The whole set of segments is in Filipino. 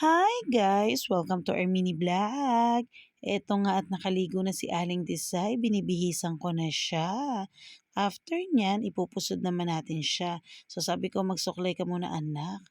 Hi guys! Welcome to our mini vlog. Eto nga at nakaligo na si Aling Tisay, binibihisan ko na siya. After nyan, ipupusod naman natin siya. So sabi ko, magsuklay ka muna anak.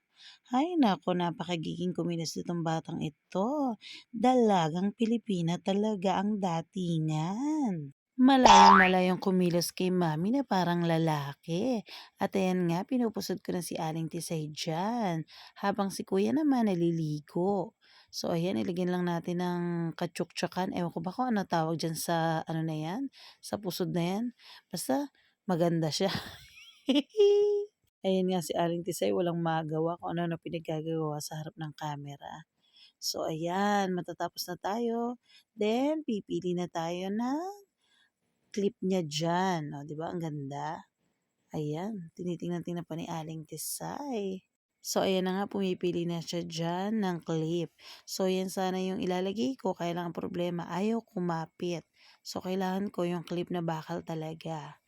Hay nako, napakagiging kumilos nitong batang ito. Dalagang Pilipina talaga ang datingan. Malayong-malayong kumilos kay mami na parang lalaki. At ayan nga, pinupusod ko na si Aling Tisay dyan. Habang si kuya naman naliligo. So ayan, ilagyan lang natin ng katsuktsakan. Ewan ko ba kung ano tawag dyan sa ano na yan? Sa pusod na yan. Basta maganda siya. Ayan nga si Aling Tisay, walang magawa kung ano na pinagagagawa sa harap ng camera. So ayan, matatapos na tayo. Then, pipili na tayo ng clip niya dyan. O, di ba? Ang ganda. Ayan, tinitingnan-tingnan pa ni Aling Tisay. So, ayan na nga, pumipili na siya dyan ng clip. So, yan sana yung ilalagay ko. Kaya lang ang problema, ayaw kumapit. So, kailangan ko yung clip na bakal talaga.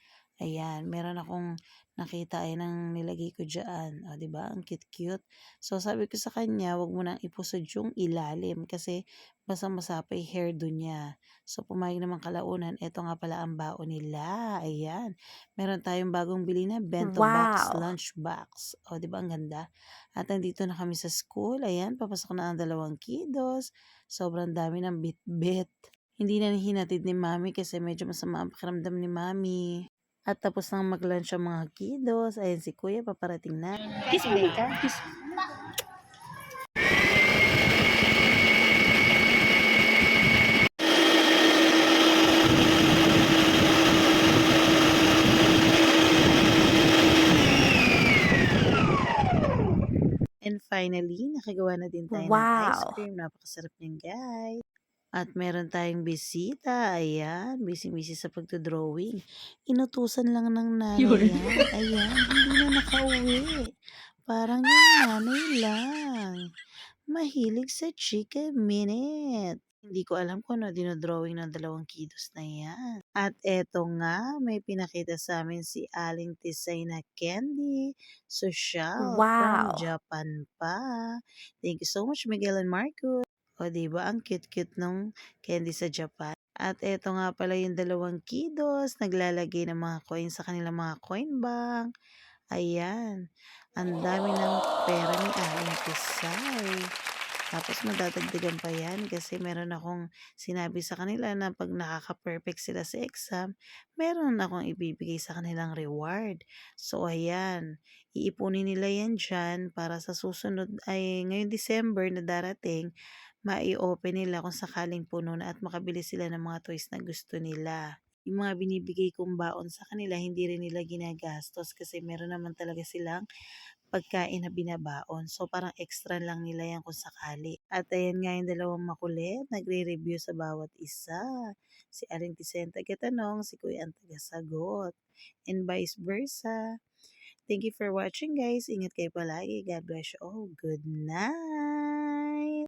Ayan, meron akong nakita ay nang nilagay ko dyan. O, di ba? Ang cute-cute. So, sabi ko sa kanya, wag mo nang ipusod yung ilalim kasi basang-basa pa yung hairdo niya. So, pumayag naman kalaunan. Ito nga pala ang baon nila. Ayan. Meron tayong bagong bili na bento box, Wow! lunch box. O, di ba? Ang ganda. At nandito na kami sa school. Ayan, papasok na ang dalawang kiddos. Sobrang dami ng bit-bit. Hindi na hinatid ni mami kasi medyo masama ang pakiramdam ni mami. At tapos nang mag-lunch ang mga kiddos. Ayan si kuya, paparating na. Kiss ka. Kiss. And finally, nakagawa na din tayo ng ice Wow! cream. Napakasarap niyan, guys. At meron tayong bisita. Ayan, busy-busy sa pagdodrawing. Inutusan lang ng nanay Yun. yan. Ayan, hindi na nakauwi. Parang yung nanay lang. Mahilig sa chicken minute. Hindi ko alam kung ano dinodrawing ng dalawang kiddos na yan. At eto nga, may pinakita sa amin si Aling Tisay na candy. Social from Wow! Japan pa. Thank you so much, Miguel and Marco. O, diba? Ang cute-cute nung candy sa Japan. At eto nga pala yung dalawang kiddos, naglalagay ng mga coins sa kanilang mga coin bank. Ayan. Ang dami ng pera ni Aling Tisay. Tapos madadagdagan pa yan kasi meron akong sinabi sa kanila na pag nakaka-perfect sila sa exam, meron akong ibibigay sa kanilang reward. So, ayan. Iipunin nila yan dyan para sa susunod ay ngayong December na darating, mai-open nila kung sakaling puno na at makabili sila ng mga toys na gusto nila. Yung mga binibigay kong baon sa kanila, hindi rin nila ginagastos kasi meron naman talaga silang pagkain na binabaon. So, parang extra lang nila yan kung sakali. At ayan nga yung dalawang makulit, nagre-review sa bawat isa. Si Aling Tisay ang taga-tanong, si Kuya ang taga-sagot. And vice versa. Thank you for watching guys. Ingat kayo palagi. God bless you all. Good night!